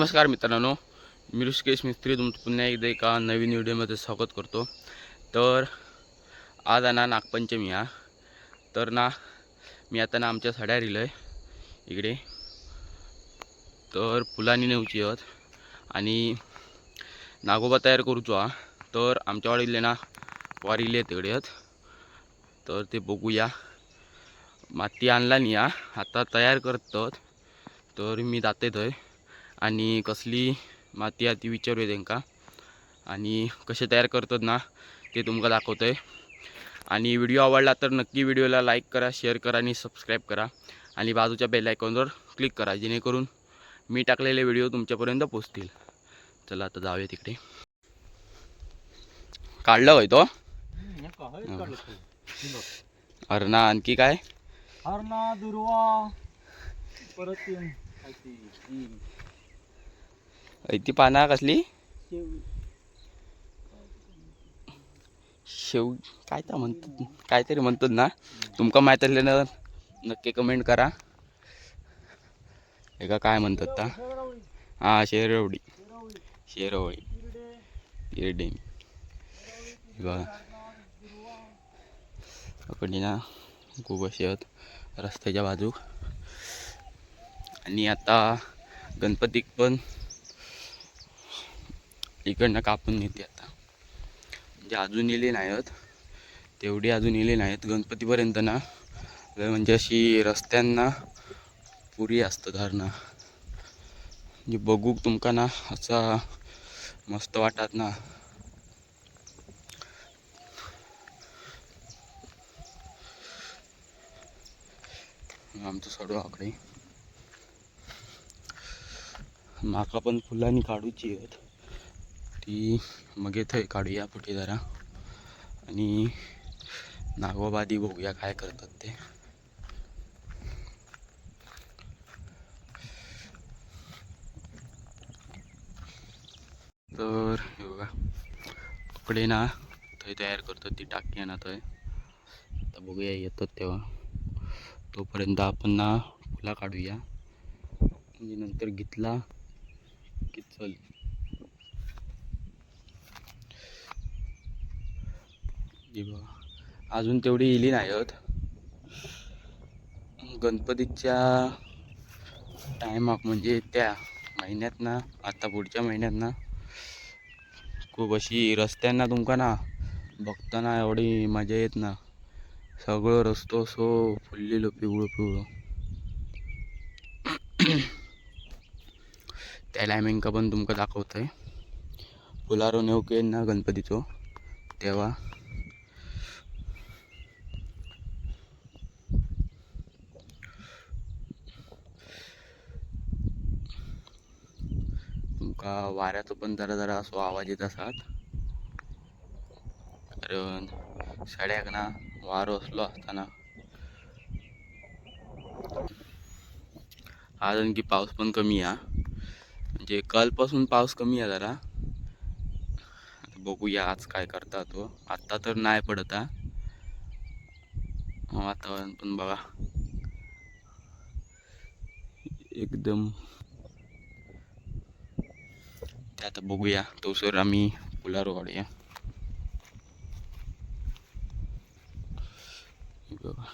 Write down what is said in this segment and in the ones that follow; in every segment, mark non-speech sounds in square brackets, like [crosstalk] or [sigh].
नमस्कार मित्रांनो मी ऋषिकेश मिस्त्री तुमचं पुन्हा एकदा एका नवीन व्हिडिओमध्ये स्वागत करतो. तर आज आहे ना नागपंचमी हा. तर ना मी आता ना आमच्या सड्या आहे इकडे. तर फुलांनी नेऊची आहोत आणि नागोबा तयार करूचो हा. तर आमच्या वाडीले ना वारीले तिकडे आहेत. तर ते बघूया. माती आणला नाही हा. आता तयार करतात. तर मी जाते थंय आणि कसली माती आहे ती विचारूया तांकां आणि कसे तयार करतात ना ते तुमका दाखवतं आहे आणि व्हिडिओ आवडला तर नक्की व्हिडिओला लाईक करा शेअर करा आणि सबस्क्राईब करा. आणि बाजूच्या बेल आयकॉनवर क्लिक करा जेणेकरून मी टाकलेले व्हिडिओ तुमच्यापर्यंत पोचतील चला आता जाऊया तिकडे. काढलं होय तो? अरे आणखी काय? हरणा दुर्वा. परत ती पाना कसली? शेव- काय तर म्हणतात काहीतरी म्हणतात ना. तुमका माहीत असल्यानं नक्की कमेंट करा. एका काय म्हणतात ता? हां शेरवडी. शेरवळी हिरडे, बघा ना खूप असे आहेत रस्त्याच्या बाजूक आणि आता गणपतीक पण इकडनं कापून नेते आता. म्हणजे अजून इले नाही आहेत तेवढी अजून येले नाहीत. गणपतीपर्यंत ना. म्हणजे अशी रस्त्यांना पुरी असतं धरणं. म्हणजे बघूक तुमका ना असा मस्त वाटत ना. आमचं सडू आकडे. माका पण फुलांनी काढूची आहेत. ती मग थंय काढूया पुढे जरा. आणि नागोबादी बघूया काय करतात ते. तर हे बघा कपडे ना थंय तयार करतात ती टाकी ना थंय. आता बघूया येतात तेव्हा. तोपर्यंत आपण ना फुला काढूया. म्हणजे नंतर घेतला की चल. अजून तेवढी इली नाही आहेत गणपतीच्या टायमाक म्हणजे त्या महिन्यात ना आता पुढच्या महिन्यात ना खूप अशी रस्त्यांना तुमका ना बघताना एवढी मजा येत ना. सगळं रस्तो असो फुललेलो पिवळं पिवळं त्या टायमिंगका पण तुमका दाखवतंय. फुलारो नेवक येईन ना गणपतीचो. तेव्हा तुमका वाऱ्याचो पण जरा जरा असो आवाज येत असतात. कारण सड्याक ना वारो असलो असताना. आज आणखी पाऊस पण कमी आहे. म्हणजे कालपासून पाऊस कमी आहे जरा. बघूया आज काय करता तो. आत्ता तर नाही पडत वातावरण पण बघा. एकदम ते आता बघूया तो सर आम्ही फुलारो काढूया हे बघा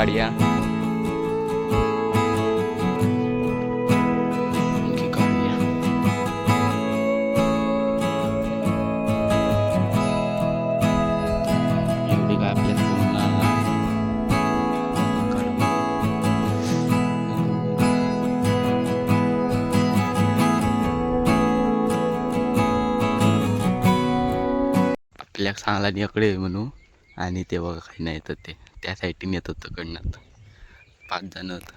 Iya, mungkin karya. Ibu lagi aku deh mano. Ani tewa kahinaya teteh. त्या साईडीने होतं तिकडनं पाच जण होतं.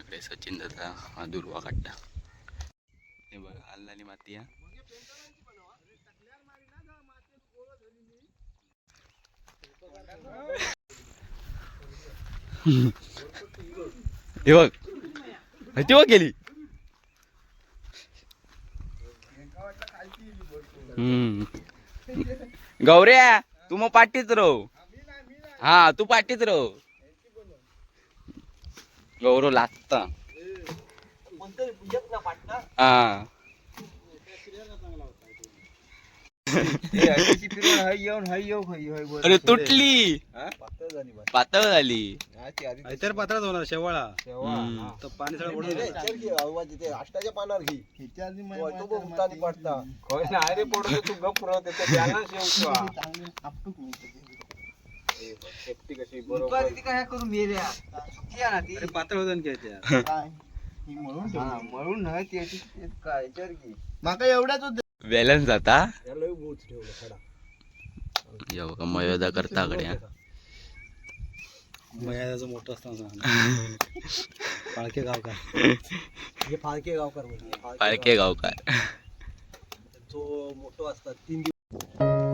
इकडे सचिन दादा हा दुर्वा काढता हे बघा हल्लानी माती हा. हे बघ. बघ गेली. हम्म. गौऱ्या तू मग पाठीत राहू. हा तू पाठीत राहू. गौरव लागता हा. अरे तुटली. पातळ झाली तर पात्रात होणार शेवाळा. तर पाणी सगळं ओढून अष्टाच्या पानावर घे. तो [laughs] अरे पातळ होतं काय? त्याची विचार घे. माका एवढ्याच बॅलन्स जाता? याला बोच ठेवलं खडा. या बघा मयोदा करता कडे मयाचं मोठं असताना पाळके गाव का हे फाळके गावकर म्हणजे पारखे गावकार. तो मोठो असतात तीन वाढ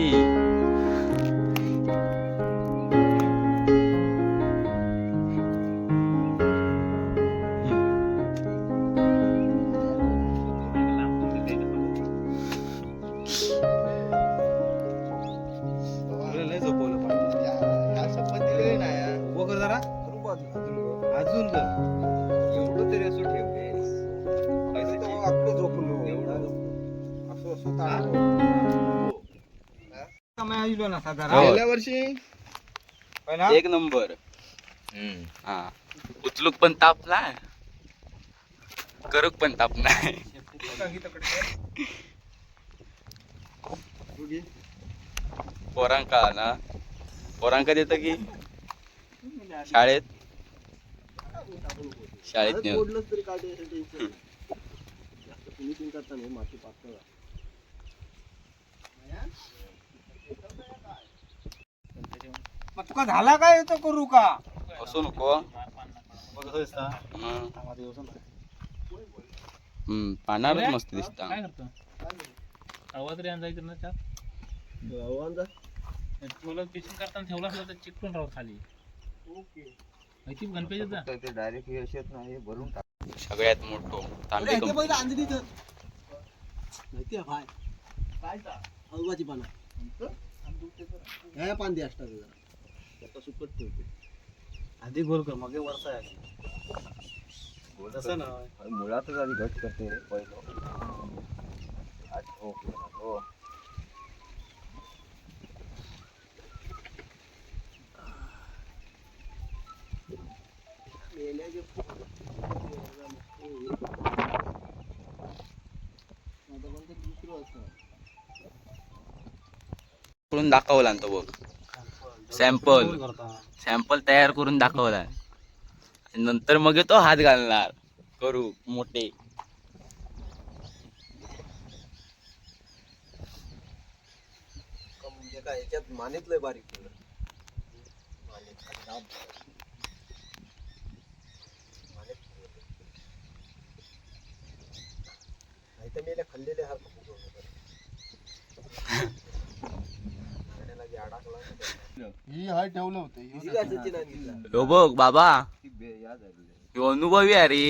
की गेल्या वर्षी? एक नंबर. हा. उचलूक पण ताप नाही. करूक पण ताप नाही. पोरांका ना. पोरांका देतं की? शाळेत? शाळेत नेऊन. ओढलंच तरी काढायचं टेन्शन जास्त फिनिशिंग करता नाही माती पातळ तुका झाला काय येतो करू का? असू नको. कसं दिसता हं. मस्त दिसता. काय करतो? आवाज रे तुला करताना ठेवला असला तर चिकटून खाली. माहिती गणपतीचा ते डायरेक्ट हे असेच नाही भरून टाक. सगळ्यात मोठो तांबे कंपनी. माहिती आहे भाय काय हलवाची पानं. ह्या पान दे असतात जरा. आता सुकट ठेवते. आधी गोल कर मग वरचा आहे. तसं ना? मुळातच आधी घट करते रे पहिलं. आज हो हो. दाखवला तो बघ. सॅम्पल सॅम्पल तयार करून दाखवला. आणि नंतर मग तो हात घालणार. करू मोठे. म्हणजे याच्यात मानेतलंय बारीक खाल्लेले सारखं ही हाय ठेवलं होतं? हो बघ बाबा. ह्यो अनुभवी आहे रे.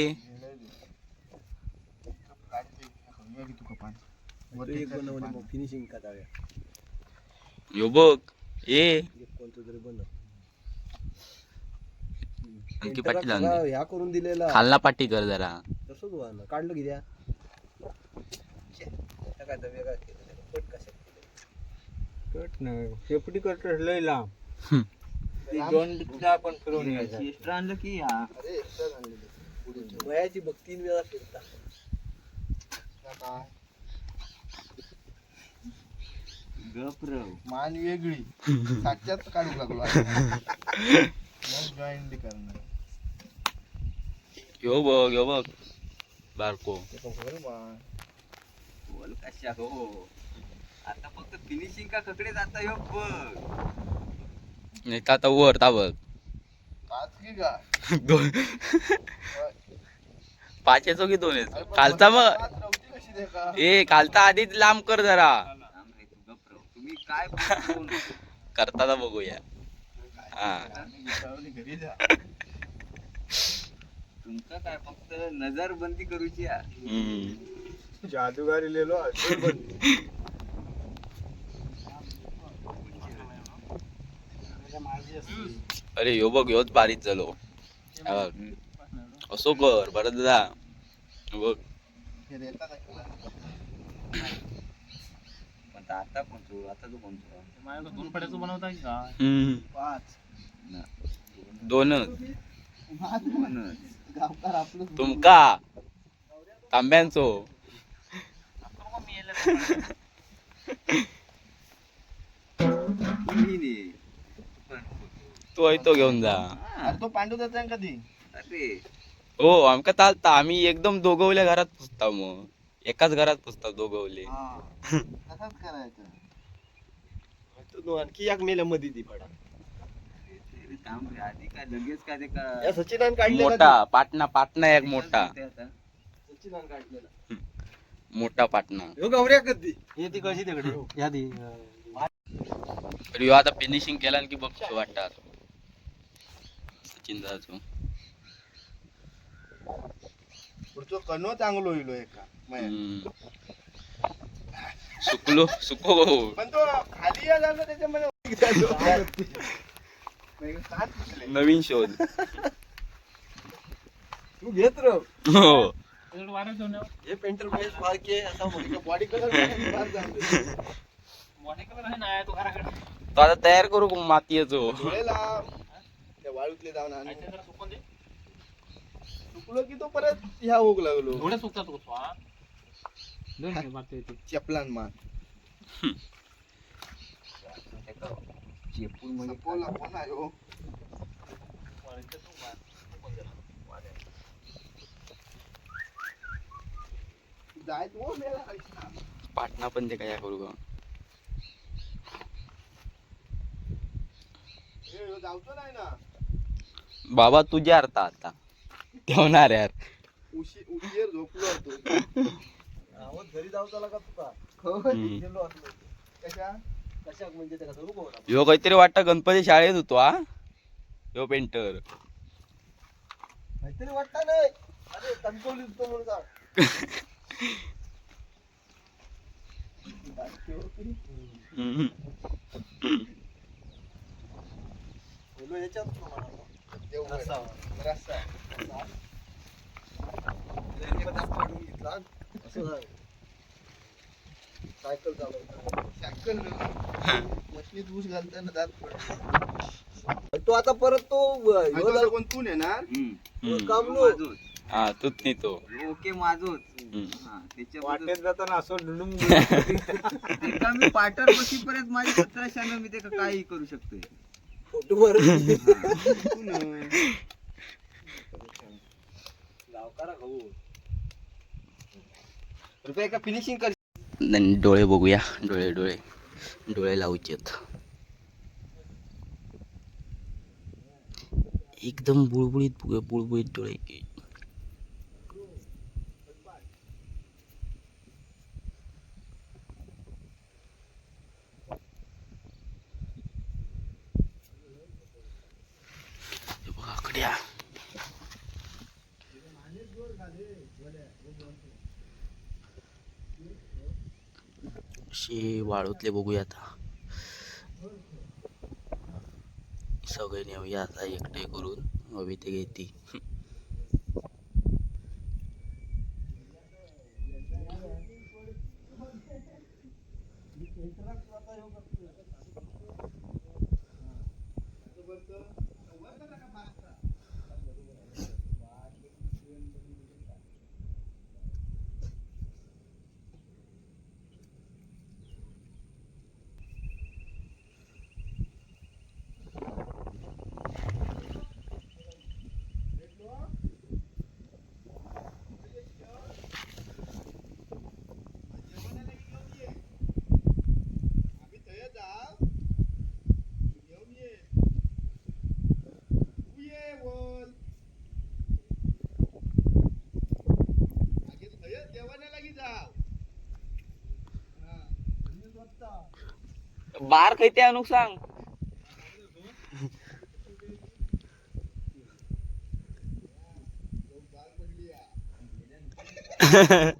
एक बनव आणि मग फिनिशिंग का जाऊया. यो बघ ए कोणतं तरी आणखी पाठी लावून. ह्या करून दिलेला. खालना पाठी कर जरा. तसंच काढलं की द्या. काय तर वेगळा केलं त्याला कट नाही. शेपटी कट लय लांब. दोन आपण फिरवून एक्स्ट्रा आणलं की हा आणलेलं वयाची बघ तीन वेळा फिरता. मान वेगळी. [laughs] साच्यात काढू लागलो जॉईंट करणार. यो बघ यो बघ. बारको. बोल कशा हो? आता फक्त फिनिशिंग का कडे जाता यो बघ. नाही तर आता वर ता बघ. पाच की का? [laughs] दोन. पाचशे चौकी दोन आहेत खालचा मग कशी दे का ए खालचा आधीच लांब कर जरा. तुम्ही काय नको. [laughs] करताना बघूया. हा. घरी [laughs] जा तुमचं काय फक्त नजरबंदी करूची आहे. हम्म. जादूगारी लेलो अरे यो बघ योच बारीक झालो. असो कर बरं दादा बघ. आता कोणतो आता तू कोणतो माझ्याकडे दोन पड्याचं बनवता की. पाच दोनच तुमका तांब्यांचो तुम्ही तू तो घेऊन जा. अरे तो पांडू जाता कधी? अरे. हो आमका चालता आम्ही एकदम दोघवल्या घरात पुसता मग एकाच घरात पुसता दोघवले. [laughs] तसंच करायचं. तू आणखी एक मेल्या मध्ये ती पडा ते थांब रे, आधी काय लगेच काय ते का या सचिनान काढलेला मोठा पाटणा पाटणा एक मोठा. ते आता. सचिनान काढलेला. मोठा पाटणा. गौऱ्या कधी? हे ती कशी तिकडे. [laughs] तर ह्यो आता फिनिशिंग केला की बघ वाटतात दादाचो पुढचं कनो चांगलो होईल एका मया. हम्म. सुकलो सुको पण तो खाली या झाला त्याच्यामध्ये दिसले. नवीन शोध तू घेत र हो. हे पेंटर बेस फारके असा म्हणतो बॉडी कलर आहे तो घराकडे तो आता तयार करू मातीयचो डोळे लाव. जाऊन आणू. चुकलो की तो परत ह्या होऊ लागलो थोडे सुकतात तो स्वा दोन घे मागच्या इथे. चपलान मान चेपून म्हणजे कोण आहे हो? वाढीचे तो वा- सुकून दे. जाय तू मेला पाटणा पण ते काय करू ह्यो जाऊचो नाही ना बाबा तुझ्या अर्थ आता. ठेवणार यार. उशी उशीर झोपलो होतो. आवाज घरी जाऊ चला का तुका? हम्म. गेलो असलो कशा? कशाक म्हणजे त्याला करू कोण ह्यो काहीतरी वाटतं गणपती शाळेत होतो हा? ह्यो पेंटर. काहीतरी वाटतं नाही. अरे कणकवली तो म्हणून सांग हम्म. बोलो याच्यात तो सायकल चालवता सायकल मशनीत ऊस घालताना दात पडला. तो आता परत तो कोण तू नेणार हम्म. काम नो. माझोच. हा तूच नाही तो ओके माझोच. हा, त्याच्याबद्दल- जाताना असं डुडूम [laughs] मी पार्टर बसीपर्यंत माझी सतरा शहाण्णव मी ते काही करू शकतोय [laughs] रुपये का फिनिशिंग कर? डोळे बघूया डोळे डोळे डोळे लावचेत. एकदम बुळबुळीत बघूया बुळबुळीत डोळे हे बघा कड्या शे वाळूतले बघूया आता. सगळे नेऊया आता एकटे करून. हवी ते घेती. बार काही अनुक सांग. [laughs]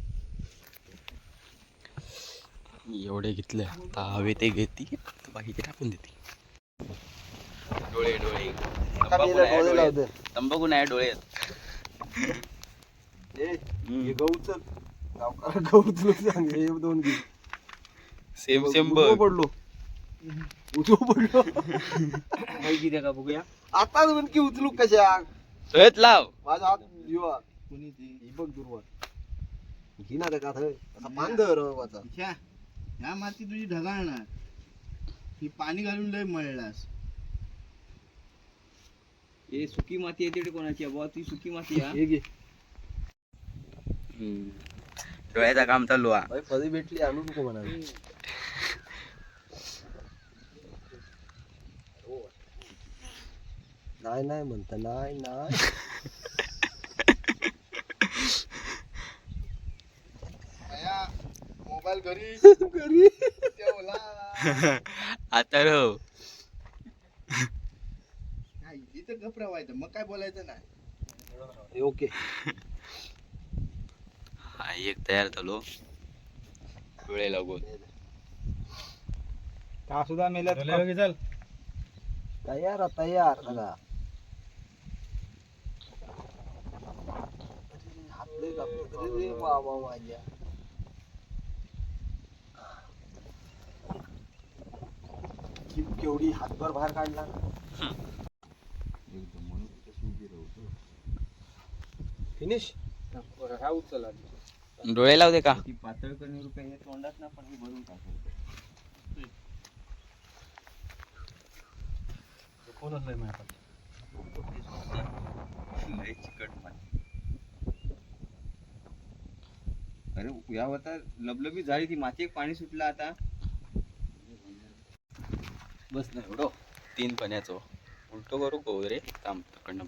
एवढे घेतले. आता हवे ते घेती बाकीचे टाकून देते. डोळे डोळे. तंबाखू नाही डोळे डोळे. तंबाखू नाही डोळे. गहू चल गावकार गहू तुला सांग हे दोन घे. सेम सेम पडलो. उजवं पडलो. माहिती द्या का बघूया? आता की उचलू कशा? हेच लाव. माझा हात युवा कोणी ती? बघ दुर्वात घे ना का असा पांघर वाचा. ह्या माती तुझी ढगाळणार. ही पाणी घालून लय मळलास. हे सुकी माती आहे तिकडे कोणाची? आहे बुवा ती सुकी माती आहे हे. घे. डोळ्याचा काम चालू हा भाई फळी भेटली आणू नको म्हणा नाही नाही म्हणता नाही नाही. [laughs] घरी. [laughs] आता रो. इथं घबरावायचं मग काय बोलायचं नाही ओके. हा एक तयार झालो. डोळे लागून. का सुद्धा मेल्यात चल. तयार तयार सगळा हातले कापले रे वा वा की केवढी हातभर बाहेर काढला? फिनिश? हा उचल डोळे लावते का? ती पातळ करणे रुपये हे तोंडात ना पण हे भरून कोणच नाही लय चिकट माती. अरे या होता लबलबी झाली ती माती एक पाणी सुटलं आता. बस नाही एवढं. तीन पाण्याचं. उलटो करू को रे थांब तिकडनं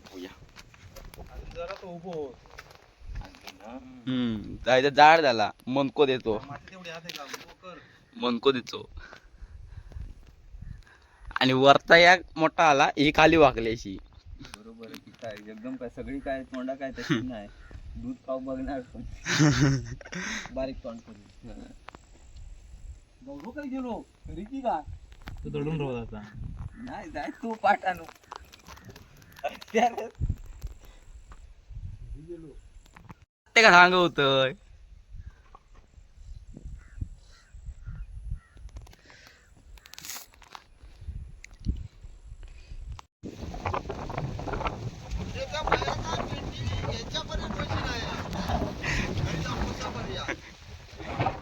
हम्म जायचं जाड झाला. मनको देतो. मनको देतो. आणि वरचा या मोठा आला ही खाली वाकली अशी. बरोबर काय एकदम काय सगळी काय तोंडा काय तशी [laughs] नाही. दूध खाऊ बघणार [laughs] बारीक तोंड करून. गौरव काय गेलो? घरी की का? तू दडून राहत आता. नाही जाय तू पाठानो ते का सांग होतंय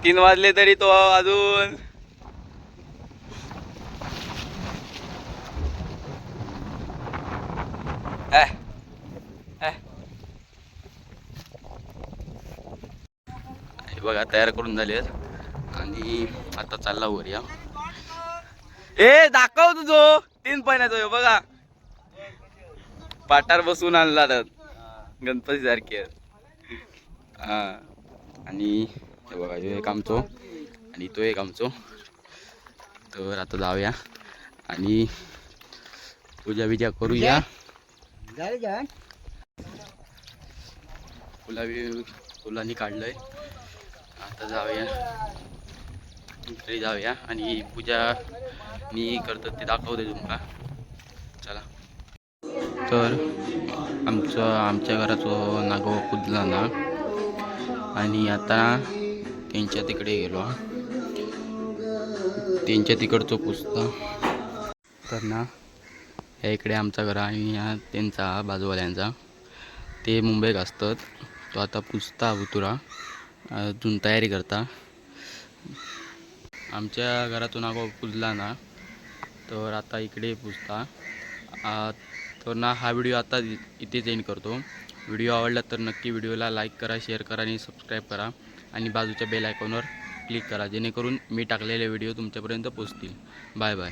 तीन वाजले तरी तो अजून Eh, eh. बघा तयार करून झाले आणि आता चालला वर या. ए दाखव तुझो. तीन ह्यो बघा. पाटार बसून आणला गणपती सारखे. हा. आणि हे बघा ह्यो एक आमचो. आणि तो एक आमचो. तर आता जाऊया. आणि पूजा बिजा करूया. फुला फुलांनी काढलंय. आता जाऊया. घरी जाऊया आणि पूजा मी करतो ते दाखवते तुमका चला. तर आमचं आमच्या घराचं नागो कुदला ना. आणि आता त्यांच्या तिकडे गेलो त्यांच्या तिकडचं पुस्तक तर ना ह्या इकडे आमचा घर आणि ह्या त्यांचा बाजूवाल्यांचा. ते मुंबईत असतात तो आता पुजता उतुरा. अजून तयारी करता. आमच्या घरातून नागो पुजला ना तर आता इकडे पुजता तर ना हा व्हिडिओ आता इ- इथेच एंड करतो. व्हिडिओ आवडला तर नक्की व्हिडिओला लाईक करा शेअर करा आणि सबस्क्राईब करा. आणि बाजूच्या बेल आयकॉनवर क्लिक करा जेणेकरून मी टाकलेले व्हिडिओ तुमच्यापर्यंत पोचतील. Bye bye